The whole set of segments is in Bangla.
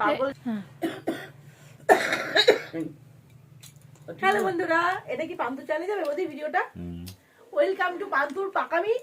পাগল। হ্যাঁ। হ্যালো বন্ধুরা এটা কি পান্তু চালে যাবে ওদের ভিডিওটা? ওয়েলকাম টু পান্তুর পাকামি।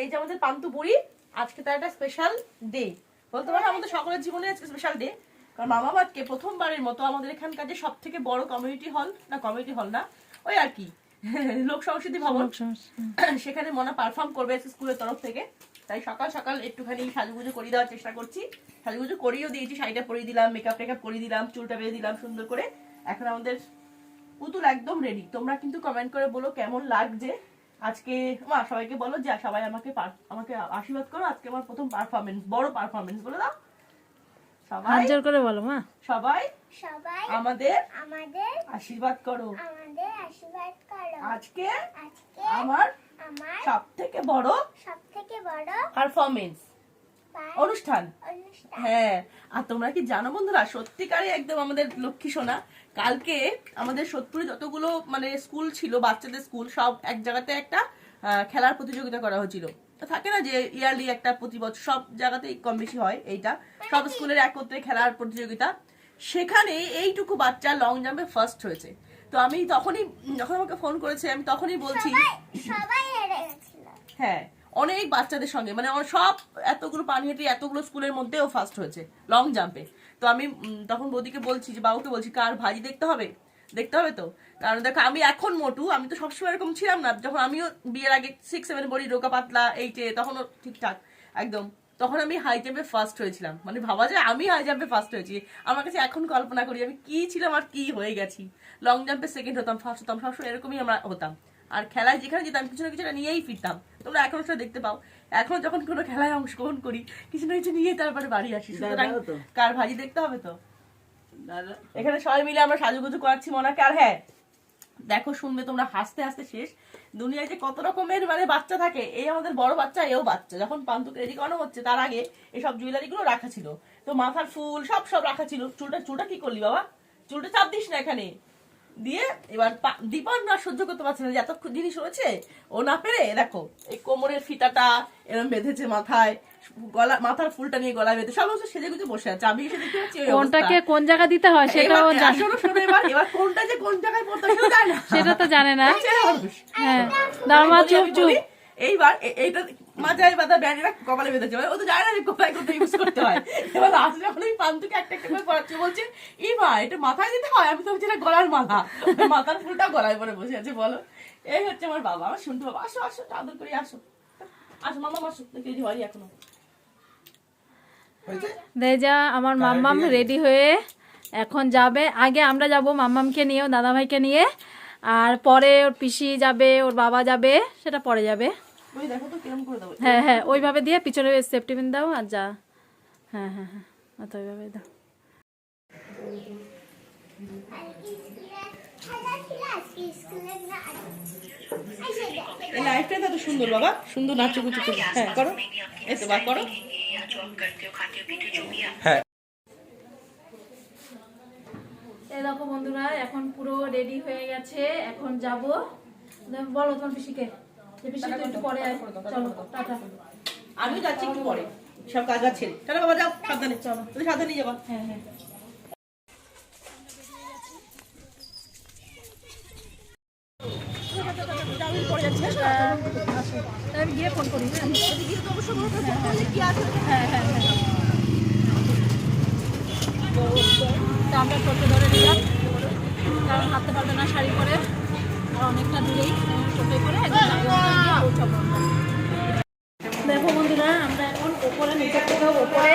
এই যে আমাদের পান্তু বুড়ি আজকে তার একটা স্পেশাল ডে বলতে পারো আমাদের সকলের জীবনে আজকে স্পেশাল ডে কারণ মামাবাদকে প্রথমবারের মতো আমাদের এখানকার যে সব থেকে বড় কমিউনিটি হল না কমিউনিটি হল না ওই আর কি লোক সংস্কৃতি ভবন। সেখানে মনা পারফর্ম করবে স্কুলের তরফ থেকে। তাই সকাল সকাল একটুখানি সাজুগুজু করিয়ে দেওয়ার চেষ্টা করছি। সাজুগুজু করিয়েও দিয়েছি শাড়িটা পরিয়ে দিলাম মেকআপ টেকআপ করিয়ে দিলাম চুলটা বেঁধে দিলাম সুন্দর করে। এখন আমাদের পুতুল একদম রেডি তোমরা কিন্তু কমেন্ট করে বলো কেমন লাগছে। আজকে মা সবাইকে বলো যে সবাই আমাকে আমাকে আশীর্বাদ করো। আজকে আমার প্রথম পারফরমেন্স বড় পারফরমেন্স বলে দাও। সবাই জোর করে বলো মা। সবাই সবাই আমাদের আমাদের আশীর্বাদ করো। আমাদের আশীর্বাদ করো। আজকে আজকে আমার আমার সব থেকে বড় সব থেকে বড় পারফরমেন্স অনুষ্ঠান। হ্যাঁ আর তোমরা কি জানো বন্ধুরা? একদম আমাদের লক্ষ্মী সোনা কালকে আমাদের সোদপুরে যতগুলো মানে স্কুল ছিল বাচ্চাদের স্কুল সব এক জায়গাতে একটা খেলার প্রতিযোগিতা করা হয়েছিল। তো থাকে না যে ইয়ারলি একটা প্রতি বছর সব জায়গাতেই কম বেশি হয় এইটা। সব স্কুলের একত্রে খেলার প্রতিযোগিতা। সেখানে এইটুকু বাচ্চা লং জাম্পে ফার্স্ট হয়েছে। তো আমি তখনই যখন আমাকে ফোন করেছে আমি তখনই বলছি হ্যাঁ অনেক বাচ্চাদের সঙ্গে মানে সব এতগুলো পানিহাটি এতগুলো স্কুলের মধ্যেও ফার্স্ট হয়েছে লং জাম্পে তো আমি তখন বৌদিকে বলছি যে বাবুকে বলছি কার ভাজি দেখতে হবে? দেখতে হবে তো? কারণ দেখো আমি এখন মোটু আমি তো সবসময় এরকম ছিলাম না যখন আমিও বিয়ের আগে সিক্স সেভেন পড়ি রোকা পাতলা এইটে তখনও ঠিকঠাক একদম। তখন আমি হাই জাম্পে ফার্স্ট হয়েছিলাম। মানে ভাবা যায় আমি হাই জাম্পে ফার্স্ট হয়েছি। আমার কাছে এখন কল্পনা করি আমি কি ছিলাম আর কি হয়ে গেছি। লং জাম্পে সেকেন্ড হতাম ফার্স্ট হতাম সবসময় এরকমই আমরা হতাম। আর খেলায় যেখানে যেতাম কিছু না কিছু নিয়েই ফিরতাম। তোমরা এখনও সেটা দেখতে পাও। এখন যখন কোনো খেলায় অংশগ্রহণ করি কিছু না কিছু নিয়ে তারপরে বাড়ি আসি। সুতরাং কার ভাজি দেখতে হবে তো। এখানে সবাই মিলে আমরা সাজুগুজু করাচ্ছি মনাকে। আর হ্যাঁ দেখো, শুনবে তোমরা, হাসতে হাসতে শেষ। দুনিয়ায় যে কত রকমের মানে বাচ্চা থাকে, এই আমাদের বড় বাচ্চা, এও বাচ্চা। যখন পান্তুকে রেডি করানো হচ্ছে, তার আগে এসব জুয়েলারি গুলো রাখা ছিল। তো মাথার ফুল, সব সব রাখা ছিল। চুলটা চুলটা কি করলি বাবা? চুলটা চাপ দিস না এখানে। দিয়ে এবার দীপন না সহ্য করতে পারছে না যে এত জিনিস রয়েছে ও না পেরে দেখো এই কোমরের ফিতাটা এরকম বেঁধেছে মাথায় গলা মাথার ফুলটা নিয়ে গলা বেঁধে সমস্ত সেজে গুজে বসে আছে। আমি এসে দেখতে পাচ্ছি কোনটাকে কোন জায়গা দিতে হয় জানে। শোনো, শোনো এবার, এবার কোনটা যে কোন জায়গায় পড়তে সেটা জানে না। সেটা তো জানে না। হ্যাঁ। দাঁড়া মা আমি চুপ চুপ। এইবার এইটা মাথায় বাঁধা ব্যান্ড এটা কপালে বেঁধেছে। ও তো জানে না যে কোথায় কোথায় ইউজ করতে হয়। এবার লাস্ট যখন আমি পান্তুকে একটা একটা করে পড়াচ্ছি। বলছে ই মা এটা মাথায় দিতে হয়? আমি তো ভাবছি এটা গলার মালা। মাথার ফুলটা গলায় পরে বসে আছে বলো। এই হচ্ছে আমার বাবা আমার শুনতে বাবা। আসো আসো আদর করে আসো। আসো মামা আসো দেখি হয়নি এখনও। দেজা আমার মাম্মাম রেডি হয়ে এখন যাবে। আগে আমরা যাব মাম্মামকে নিয়ে ওর দাদাভাইকে নিয়ে। আর পরে ওর পিসি যাবে ওর বাবা যাবে সেটা পরে যাবে। ওই দেখো তো কিরম করে দেবো। হ্যাঁ হ্যাঁ ওইভাবে দিয়ে পিছনে সেফটি পিন দাও আর যা। হ্যাঁ হ্যাঁ হ্যাঁ অত ওইভাবে দাও। লাইফটা সুন্দর বাবা। সুন্দর নাচে কুচু হ্যাঁ করো। এই তো বা করো। এই দেখো বন্ধুরা এখন পুরো রেডি হয়ে গেছে। এখন যাব। বলো তোমার পিসিকে। যে পিসি তো একটু পরে চলো টাটা। আমিও যাচ্ছি একটু পরে। সব কাজ আছে চলো বাবা যাও সাবধানে। চলো। তুমি সাবধানে যাবা। হ্যাঁ হ্যাঁ। আমি গিয়ে ফোন করি। হ্যাঁ হ্যাঁ হ্যাঁ হ্যাঁ তা আমরা টোটো ধরে নিলাম কারণ হাঁটতে পারবে না শাড়ি পরে আর অনেকটা দূরেই টোটো করে। দেখো বন্ধুরা, আমরা এখন ওপরে, নিচের থেকে ওপরে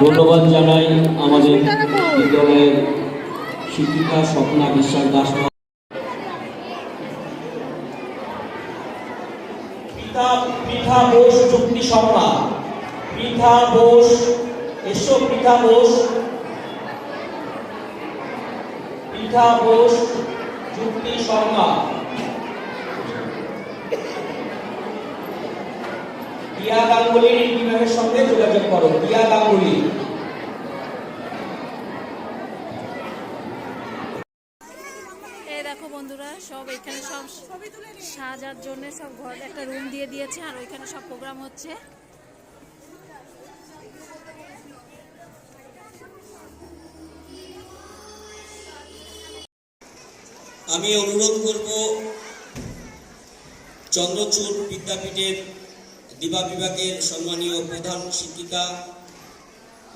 ধন্যবাদ জানাই আমাদের বিদ্যালয়ের শিক্ষিকা স্বপ্না বিশ্বাস দাস পিঠা বোস চুক্তি সম্মান পিঠা বোস এসো পিঠা বোস। পিঠা বোস চুক্তি দিয়া গাঙ্গুলির বিভাগের সঙ্গে যোগাযোগ করো দিয়া গাঙ্গুলি। এই দেখো বন্ধুরা সব এখানে সব সাজার জন্য সব ঘর একটা রুম দিয়ে দিয়েছে আর ওইখানে সব প্রোগ্রাম হচ্ছে। আমি অনুরোধ করব চন্দ্রচূড় বিদ্যাপীঠের দিবা বিভাগের সম্মানীয় প্রধান শিক্ষিকা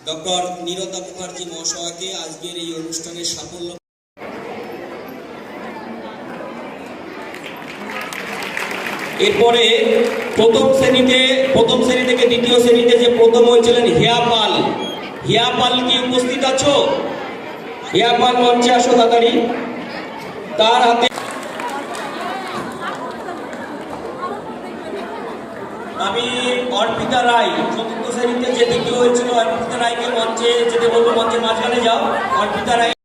ডক্টর নীরতা মুখার্জি মহাশয়কে আজকের এই অনুষ্ঠানের সাফল্য এরপরে প্রথম শ্রেণীতে, প্রথম শ্রেণি থেকে দ্বিতীয় শ্রেণীতে যে প্রথম হয়েছিলেন হিয়া পাল। হিয়া পাল কি উপস্থিত আছো? হিয়া পাল মঞ্চে আসো তাড়াতাড়ি। তার হাতে আমি অর্পিতা রায়, চতুর্থ শ্রেণীতে যে দ্বিতীয় হয়েছিল, অর্পিতা রায়কে মঞ্চে যেতে বলব, মঞ্চের মাঝখানে যাও। অর্পিতা রায়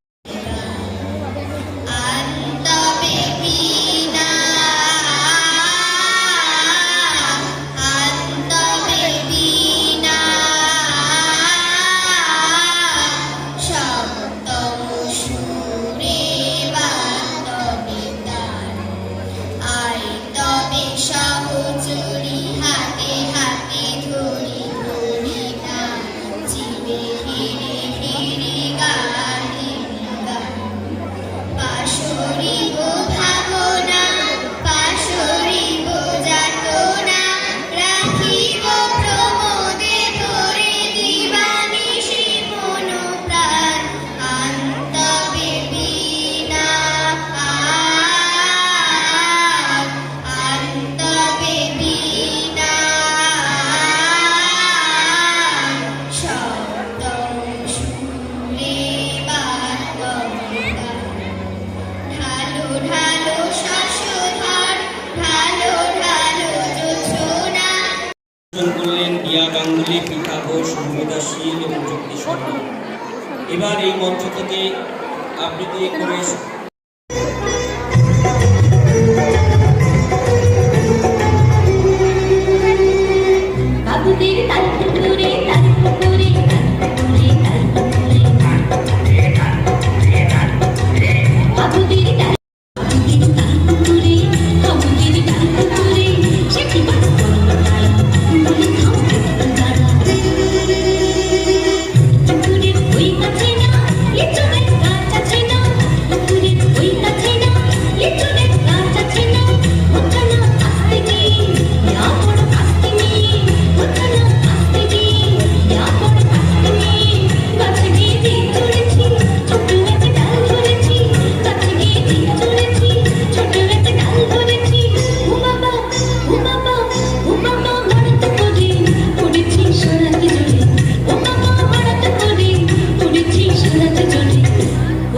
আবৃত্তি করে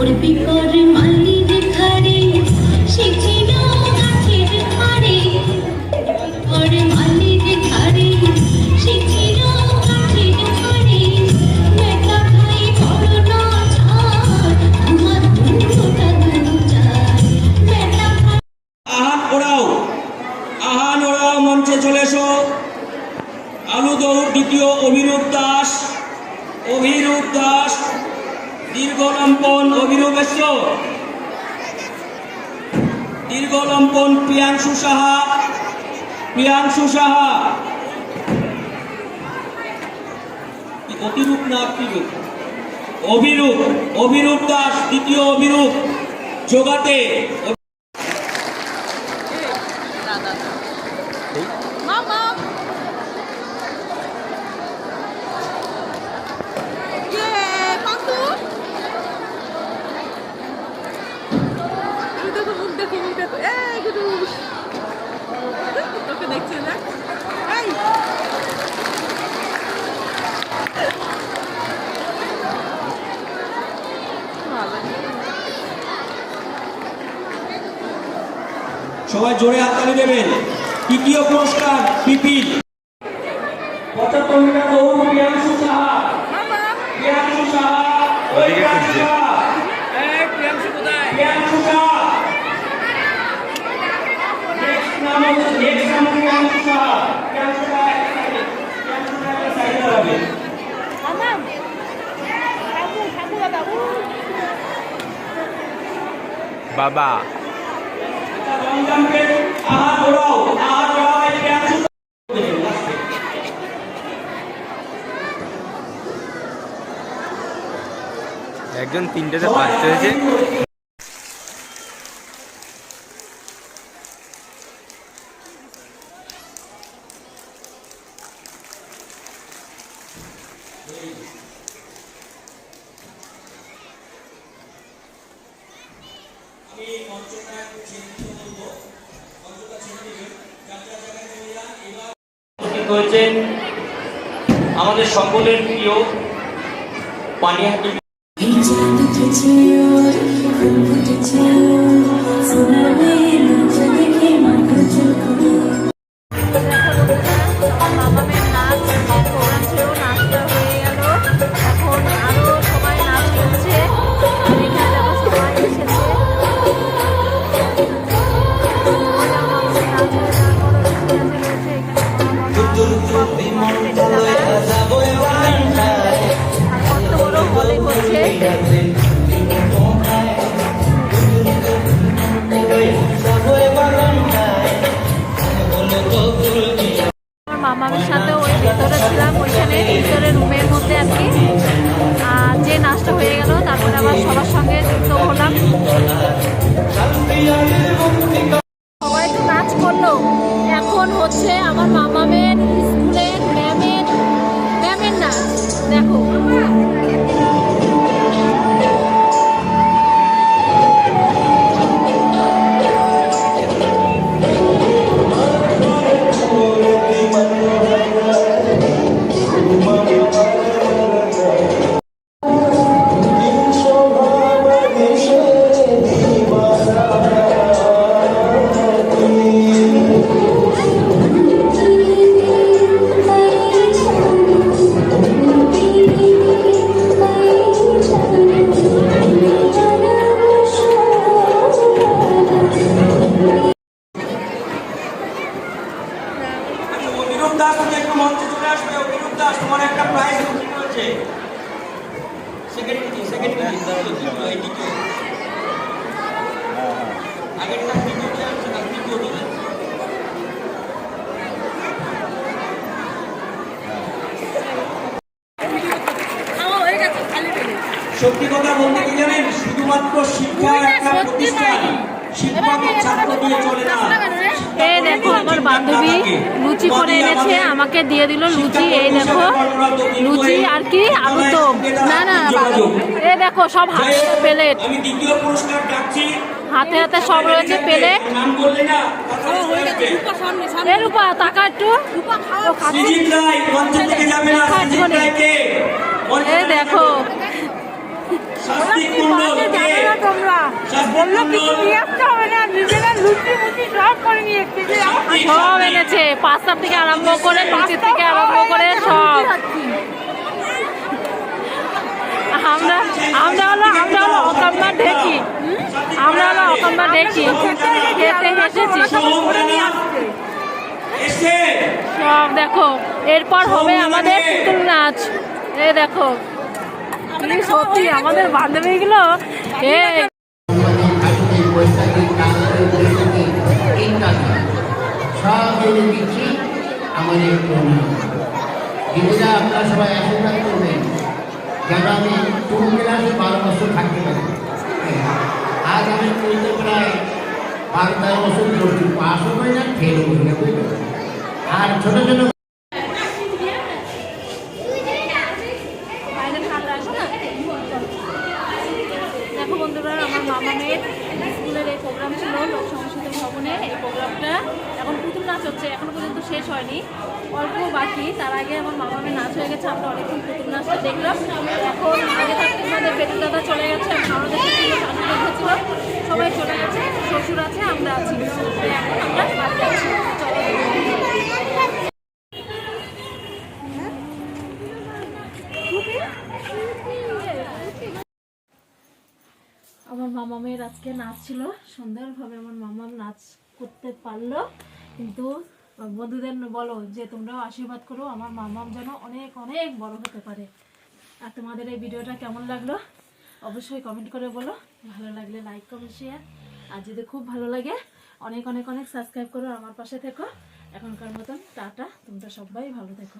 ওরে বিকর মালি রেখারে সে দীর্ঘলম্পন অভিরূপ এসো দীর্ঘলম্পন প্রিয়াংশু সাহা। প্রিয়াংশু সাহা। অতিরূপ না অতিরূপ? অভিরূপ অভিরূপ দাস, দ্বিতীয় অভিরূপ। যোগাতে মামা ইয়ে কাকু এই দেখো মুখ দেখো মুখ দেখো এই গুডু তোকে দেখছে না এই সবাই জোরে হাততালি দেবেন। তৃতীয় পুরস্কার পিপিল পঁচাত্তর মিটার দৌড় প্রিয়াংশু সাহা প্রিয়াংশু সাহা। প্রিয়াংশু প্রিয়াংশু সাহা। বাবা। একজন তিনটেতে পাঁচটা হয়েছে। পানিহাটি হলে সত্যি কথা বলতে কি জানেন? শুধুমাত্র শিক্ষা একটা প্রতিষ্ঠান। এই দেখো আমার বান্ধবী লুচি করে এনেছে আমাকে দিয়ে দিল লুচি। এই দেখো লুচি আর কি আলু দম। না না এই দেখো সব হাতে প্লেট। আমি দ্বিতীয় পুরস্কার ডাকছি হাতে হাতে সব রয়েছে প্লেট। এ রূপা টাকা একটু। খাচ্ছে। সব এনেছে পাস্তা থেকে আরম্ভ করে লুচি থেকে আরম্ভ করে সব। আমরা আমরা হলো আমরা হলো অকাম্মা ঢেকি। আমরা হলো অকাম্মা ঢেকি। খেতে এসে। সব দেখো এরপর হবে আমাদের পুতুল নাচ। এ দেখো সত্যি আমাদের আপনারা সবাই আশীর্বাদ করবেন যেন আমি বারো বছর থাকতে পারি আজ আমি চলতে প্রায় বারো তেরো বছর আর ছোট ছোট আমাদের স্কুলের এই প্রোগ্রাম ছিল, লোক সংস্কৃতি ভবনে। এই প্রোগ্রামটা এখন প্রথম নাচ হচ্ছে, এখনও পর্যন্ত শেষ হয়নি অল্প বাকি। তার আগে আমার মামা মেয়ে নাচ হয়ে গেছে, আমরা অনেকক্ষণ প্রথম নাচটা দেখলাম। এখন আগে থাকতে আমাদের বেটু দাদা চলে গেছে, এখন আমাদের সবাই চলে গেছে, শ্বশুর আছে, আমরা আছি। এখন আমরা আমার মামামের আজকে নাচ ছিল। সুন্দরভাবে আমার মামাম নাচ করতে পারল। কিন্তু বন্ধুদের বলো যে, তোমরাও আশীর্বাদ করো, আমার মামাম যেন অনেক অনেক বড় হতে পারে। আর তোমাদের এই ভিডিওটা কেমন লাগল? অবশ্যই কমেন্ট করে বলো। ভালো লাগলে লাইক কমেন্ট শেয়ার আর যদি খুব ভালো লাগে, অনেক অনেক অনেক সাবস্ক্রাইব করো আমার পাশে থেকো। এখনকার মতন, টাটা। তোমরা সবাই ভালো থেকো।